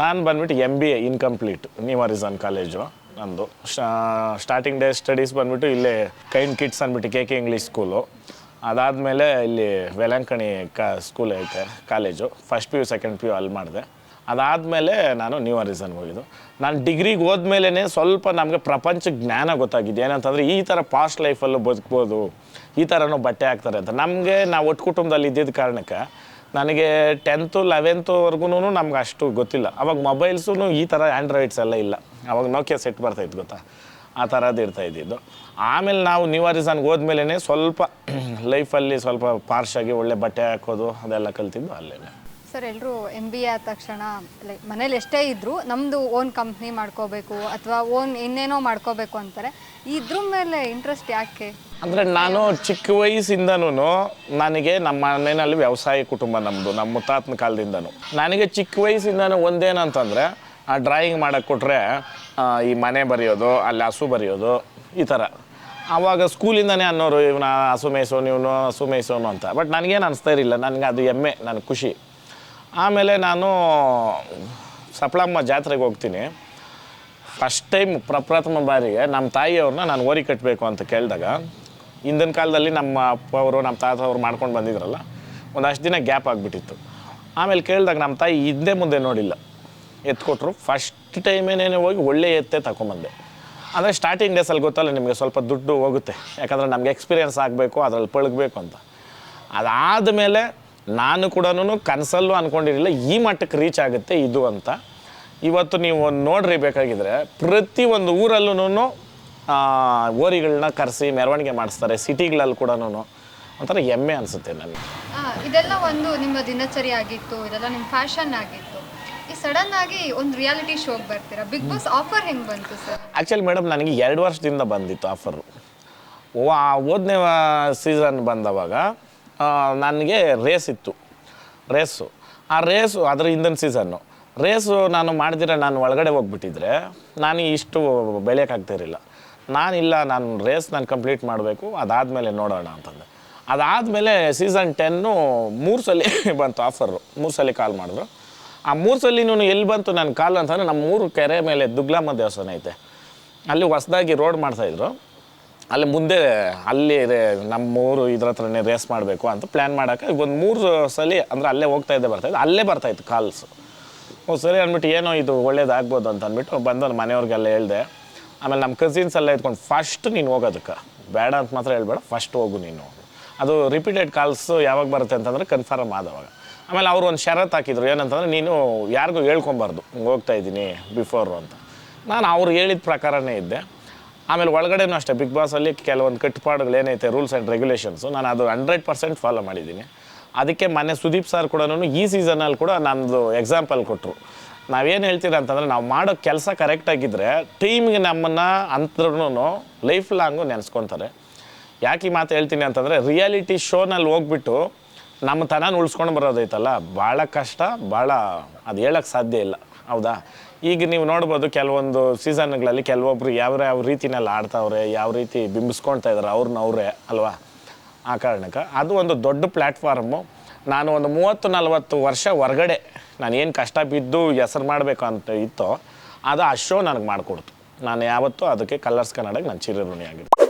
ನಾನು ಬಂದ್ಬಿಟ್ಟು M B A incomplete ನ್ಯೂವರಿಸನ್ ಕಾಲೇಜು ನಂದು. ಸ್ಟಾರ್ಟಿಂಗ್ ಡೇ ಸ್ಟಡೀಸ್ ಬಂದ್ಬಿಟ್ಟು ಇಲ್ಲೇ ಕೈನ್ ಕಿಡ್ಸ್ ಅಂದ್ಬಿಟ್ಟು ಕೆ ಕೆ ಇಂಗ್ಲೀಷ್ ಸ್ಕೂಲು ಅದಾದಮೇಲೆ ಇಲ್ಲಿ ವೆಲಂಕಣಿ ಕಾ ಸ್ಕೂಲ್ ಐತೆ college first P U second P U ಅಲ್ಲಿ ಮಾಡಿದೆ. ಅದಾದಮೇಲೆ ನಾನು ನ್ಯೂ ಅರಿಸನ್ಗೆ ಹೋಗಿದ್ದು. ನಾನು ಡಿಗ್ರಿಗೆ ಹೋದ್ಮೇಲೆ ಸ್ವಲ್ಪ ನಮಗೆ ಪ್ರಪಂಚ ಜ್ಞಾನ ಗೊತ್ತಾಗಿದೆ ಏನಂತಂದರೆ ಈ ಥರ ಪಾಸ್ಟ್ ಲೈಫಲ್ಲೂ ಬದುಕ್ಬೋದು. ಈ ಥರನೂ ಬಟ್ಟೆ ಹಾಕ್ತಾರೆ ಅಂತ. ನಮಗೆ ನಾವು ಒಟ್ಟು ಕುಟುಂಬದಲ್ಲಿ ಇದ್ದಿದ್ದ ಕಾರಣಕ್ಕೆ ನನಗೆ ಟೆಂತು ಲೆವೆಂತ್ವರೆಗೂ ನಮ್ಗೆ ಅಷ್ಟು ಗೊತ್ತಿಲ್ಲ. ಅವಾಗ ಮೊಬೈಲ್ಸೂ ಈ ಥರ ಆ್ಯಂಡ್ರಾಯ್ಡ್ಸ್ ಎಲ್ಲ ಇಲ್ಲ. ಅವಾಗ ನೋಕಿಯಾ ಸೆಟ್ ಬರ್ತಾಯಿತ್ತು ಗೊತ್ತಾ? ಆ ಥರದ್ದು ಇರ್ತಾ ಇದ್ದಿದ್ದು. ಆಮೇಲೆ ನಾವು ನ್ಯೂ ಅರಿಸನ್ಗೆ ಹೋದ್ಮೇಲೆ ಸ್ವಲ್ಪ ಲೈಫಲ್ಲಿ ಸ್ವಲ್ಪ ಪಾರ್ಶಾಗಿ ಒಳ್ಳೆ ಬಟ್ಟೆ ಹಾಕೋದು ಅದೆಲ್ಲ ಕಲ್ತಿದ್ದು ಅಲ್ಲೇ ಸರ್ ಎಲ್ಲರೂ ಎಂ ಬಿ ಎ ಆದ ತಕ್ಷಣ ಲೈಕ್ ಮನೇಲಿ ಎಷ್ಟೇ ಇದ್ದರೂ ನಮ್ಮದು ಓನ್ ಕಂಪ್ನಿ ಮಾಡ್ಕೋಬೇಕು ಅಥವಾ ಓನ್ ಇನ್ನೇನೋ ಮಾಡ್ಕೋಬೇಕು ಅಂತಾರೆ. ಇದ್ರ ಮೇಲೆ ಇಂಟ್ರೆಸ್ಟ್ ಯಾಕೆ? ಅಂದರೆ ನಾನು ಚಿಕ್ಕ ವಯಸ್ಸಿಂದನೂ ನನಗೆ ನಮ್ಮ ಮನೆಯಲ್ಲಿ ವ್ಯವಸಾಯ ಕುಟುಂಬ ನಮ್ಮದು ನಮ್ಮ ಮುತ್ತಾತ್ನ ಕಾಲದಿಂದನೂ. ನನಗೆ ಚಿಕ್ಕ ವಯಸ್ಸಿಂದನೂ ಒಂದೇನಂತಂದರೆ, ಆ ಡ್ರಾಯಿಂಗ್ ಮಾಡೋಕ್ಕೆ ಕೊಟ್ಟರೆ ಈ ಮನೆ ಬರೆಯೋದು, ಅಲ್ಲಿ ಹಸು ಬರೆಯೋದು, ಈ ಥರ ಆವಾಗ ಸ್ಕೂಲಿಂದನೇ ಅನ್ನೋರು, ಇವನ ಹಸು ಮೇಯ್ಸೋನು, ಇವನು ಹಸು ಮೇಯ್ಸೋನು ಅಂತ. ಬಟ್ ನನಗೇನು ಅನಿಸ್ತಾ ಇರಲಿಲ್ಲ, ನನಗೆ ಅದು ಹೆಮ್ಮೆ, ನನಗೆ ಖುಷಿ. ಆಮೇಲೆ ನಾನು ಸಪ್ಳಮ್ಮ ಜಾತ್ರೆಗೆ ಹೋಗ್ತೀನಿ. ಫಸ್ಟ್ ಟೈಮ್ ಪ್ರಪ್ರಥಮ ಬಾರಿಗೆ ನಮ್ಮ ತಾಯಿಯವ್ರನ್ನ ನಾನು ಓರಿ ಕಟ್ಟಬೇಕು ಅಂತ ಕೇಳಿದಾಗ, ಹಿಂದಿನ ಕಾಲದಲ್ಲಿ ನಮ್ಮ ಅಪ್ಪ ಅವರು ನಮ್ಮ ತಾತ ಅವರು ಮಾಡ್ಕೊಂಡು ಬಂದಿದ್ರಲ್ಲ, ಒಂದಷ್ಟು ದಿನ ಗ್ಯಾಪ್ ಆಗಿಬಿಟ್ಟಿತ್ತು. ಆಮೇಲೆ ಕೇಳಿದಾಗ ನಮ್ಮ ತಾಯಿ ಹಿಂದೆ ಮುಂದೆ ನೋಡಿಲ್ಲ. ಎತ್ಕೊಟ್ರು. ಫಸ್ಟ್ ಟೈಮೇನೇನೆ ಹೋಗಿ ಒಳ್ಳೆ ಎತ್ತೆ ತಗೊಂಬಂದೆ ಅಂದರೆ ಸ್ಟಾರ್ಟಿಂಗ್ ಡೇಸಲ್ಲಿ ಗೊತ್ತಲ್ಲ ನಿಮಗೆ ಸ್ವಲ್ಪ ದುಡ್ಡು ಹೋಗುತ್ತೆ. ಯಾಕಂದರೆ ನಮಗೆ ಎಕ್ಸ್ಪೀರಿಯನ್ಸ್ ಆಗಬೇಕು, ಅದರಲ್ಲಿ ಪಳಗಬೇಕು ಅಂತ. ಅದಾದಮೇಲೆ ನಾನು ಕೂಡ ಕನಸಲ್ಲೂ ಅಂದ್ಕೊಂಡಿರಲಿಲ್ಲ ಈ ಮಟ್ಟಕ್ಕೆ ರೀಚ್ ಆಗುತ್ತೆ ಇದು ಅಂತ. ಇವತ್ತು ನೀವು ನೋಡ್ರಿ ಬೇಕಾಗಿದ್ರೆ ಪ್ರತಿ ಒಂದು ಊರಲ್ಲೂ ಓರಿಗಳನ್ನ ಕರೆಸಿ ಮೆರವಣಿಗೆ ಮಾಡಿಸ್ತಾರೆ ಸಿಟಿಗಳಲ್ಲಿ ಕೂಡ ಒಂಥರ ಹೆಮ್ಮೆ ಅನಿಸುತ್ತೆ ನನಗೆ. ಇದೆಲ್ಲ ಒಂದು ನಿಮ್ಮ ದಿನಚರಿ ಆಗಿತ್ತು ಇದೆಲ್ಲ ನಿಮ್ಮ ಫ್ಯಾಷನ್ ಆಗಿತ್ತು. ಈ ಸಡನ್ ಆಗಿ ಒಂದು ರಿಯಾಲಿಟಿ ಶೋಗೆ ಬರ್ತೀರಾ? ಬಿಗ್ ಬಾಸ್ ಆಫರ್ ಹೆಂಗೆ ಬಂತು ಸರ್? ಆ್ಯಕ್ಚುಲಿ ಮೇಡಮ್ ನನಗೆ ಎರಡು ವರ್ಷದಿಂದ ಬಂದಿತ್ತು ಆಫರು ಓದನೇ ಸೀಸನ್ ಬಂದವಾಗ ನನಗೆ ರೇಸ್ ಇತ್ತು. ರೇಸು ಆ ರೇಸು ಅದರ ಹಿಂದಿನ ಸೀಸನ್ನು ರೇಸು ನಾನು ಮಾಡಿದಿರ ನಾನು ಒಳಗಡೆ ಹೋಗ್ಬಿಟ್ಟಿದ್ರೆ ನಾನು ಇಷ್ಟು ಬೆಳೆಯೋಕ್ಕಾಗ್ತಿರಲಿಲ್ಲ ನಾನಿಲ್ಲ, ನಾನು ರೇಸ್ ನಾನು ಕಂಪ್ಲೀಟ್ ಮಾಡಬೇಕು, ಅದಾದಮೇಲೆ ನೋಡೋಣ ಅಂತಂದೆ. ಅದಾದಮೇಲೆ ಸೀಸನ್ ಟೆನ್ನು ಮೂರು ಸಲ ಬಂತು ಆಫರು ಮೂರು ಸಲ ಕಾಲ್ ಮಾಡಿದ್ರು. ಆ ಮೂರು ಸಲಿನೂ ಎಲ್ಲಿ ಬಂತು ನನ್ನ ಕಾಲು ಅಂತಂದರೆ ನಮ್ಮ ಮೂರು ಕೆರೆ ಮೇಲೆ ದುಗ್ಲಮ್ಮ ದೇವಸ್ಥಾನ ಐತೆ. ಅಲ್ಲಿ ಹೊಸ್ದಾಗಿ ರೋಡ್ ಮಾಡ್ತಾಯಿದ್ರು ಅಲ್ಲಿ ಮುಂದೆ ಅಲ್ಲಿ ನಮ್ಮ ಊರು ಇದ್ರ ಹತ್ರನೇ ರೇಸ್ ಮಾಡಬೇಕು ಅಂತ ಪ್ಲ್ಯಾನ್ ಮಾಡೋಕೆ ಒಂದು ಮೂರು ಸಲ ಅಂದರೆ ಅಲ್ಲೇ ಹೋಗ್ತಾ ಇದ್ದೆ ಬರ್ತಾಯಿದ್ದೆ ಅಲ್ಲೇ ಬರ್ತಾಯಿತ್ತು ಕಾಲ್ಸು ಓ, ಸರಿ ಅಂದ್ಬಿಟ್ಟು ಏನೋ ಇದು ಒಳ್ಳೇದಾಗ್ಬೋದು ಅಂತ ಅಂದ್ಬಿಟ್ಟು ಬಂದು ಮನೆಯವ್ರಿಗೆಲ್ಲ ಹೇಳಿದೆ. ಆಮೇಲೆ ನಮ್ಮ ಕಸಿನ್ಸ್ ಎಲ್ಲ ಇದ್ಕೊಂಡು ಫಸ್ಟ್ ನೀನು ಹೋಗೋದಕ್ಕೆ. ಬೇಡ ಅಂತ ಮಾತ್ರ ಹೇಳ್ಬೇಡ ಫಸ್ಟ್ ಹೋಗು ನೀನು. ಅದು ರಿಪೀಟೆಡ್ ಕಾಲ್ಸು ಯಾವಾಗ ಬರುತ್ತೆ ಅಂತಂದರೆ ಕನ್ಫರ್ಮ್ ಆದವಾಗ. ಆಮೇಲೆ ಅವರು ಒಂದು ಷರತ್ತು ಹಾಕಿದ್ರು, ಏನಂತಂದರೆ, ನೀನು ಯಾರಿಗೂ ಹೇಳ್ಕೊಬಾರ್ದು ಹೋಗ್ತಾ ಇದ್ದೀನಿ ಬಿಫೋರು ಅಂತ. ನಾನು ಅವ್ರು ಹೇಳಿದ ಪ್ರಕಾರನೇ ಇದ್ದೆ. ಆಮೇಲೆ ಒಳಗಡೆನೂ ಅಷ್ಟೇ ಬಿಗ್ ಬಾಸಲ್ಲಿ ಕೆಲವೊಂದು ಕಟ್ಟುಪಾಡುಗಳು ಏನೈತೆ ರೂಲ್ಸ್ ಆ್ಯಂಡ್ ರೆಗ್ಯುಲೇಷನ್ಸು ನಾನು ಅದು ಹಂಡ್ರೆಡ್ ಪರ್ಸೆಂಟ್ ಫಾಲೋ ಮಾಡಿದ್ದೀನಿ. ಅದಕ್ಕೆ ಮೊನ್ನೆ ಸುದೀಪ್ ಸರ್ ಕೂಡ ಈ ಸೀಸನಲ್ಲಿ ಕೂಡ ನಮ್ಮದು ಎಕ್ಸಾಂಪಲ್ ಕೊಟ್ಟರು ನಾವೇನು ಹೇಳ್ತೀರ ಅಂತಂದರೆ, ನಾವು ಮಾಡೋ ಕೆಲಸ ಕರೆಕ್ಟಾಗಿದ್ದರೆ ಟೀಮ್ಗೆ ನಮ್ಮನ್ನು ಅಂದ್ರೂ ಲೈಫ್ ಲಾಂಗು ನೆನೆಸ್ಕೊತಾರೆ. ಯಾಕೆ ಈ ಮಾತು ಹೇಳ್ತೀನಿ ಅಂತಂದರೆ ರಿಯಾಲಿಟಿ ಶೋನಲ್ಲಿ ಹೋಗ್ಬಿಟ್ಟು ನಮ್ಮ ತನ ಉಳಿಸ್ಕೊಂಡು ಬರೋದೈತಲ್ಲ, ಭಾಳ ಕಷ್ಟ, ಭಾಳ ಅದು ಹೇಳೋಕ್ಕೆ ಸಾಧ್ಯ ಇಲ್ಲ. ಹೌದಾ? ಈಗ ನೀವು ನೋಡ್ಬೋದು ಕೆಲವೊಂದು ಸೀಸನ್ಗಳಲ್ಲಿ ಕೆಲವೊಬ್ರು ಯಾವ ಯಾವ ರೀತಿನಲ್ಲಿ ಆಡ್ತಾವ್ರೆ, ಯಾವ ರೀತಿ ಬಿಂಬಿಸ್ಕೊಳ್ತಾ ಇದ್ದಾರೆ ಅವ್ರನ್ನ ಅವರೇ ಅಲ್ವಾ? ಆ ಕಾರಣಕ್ಕೆ ಅದು ಒಂದು ದೊಡ್ಡ ಪ್ಲ್ಯಾಟ್ಫಾರ್ಮು ನಾನು ಒಂದು ಮೂವತ್ತು ನಲ್ವತ್ತು ವರ್ಷ ಹೊರಗಡೆ ನಾನು ಏನು ಕಷ್ಟ ಬಿದ್ದು ಹೆಸರು ಮಾಡಬೇಕು ಅಂತ ಇತ್ತೋ ಅದು ಆ ಶೋ ನನಗೆ ಮಾಡಿಕೊಡ್ತು. ನಾನು ಯಾವತ್ತೂ ಅದಕ್ಕೆ ಕಲರ್ಸ್ ಕನ್ನಡಕ್ಕೆ ನಾನು ಚಿರಋಣಿಯಾಗಿದ್ದೆ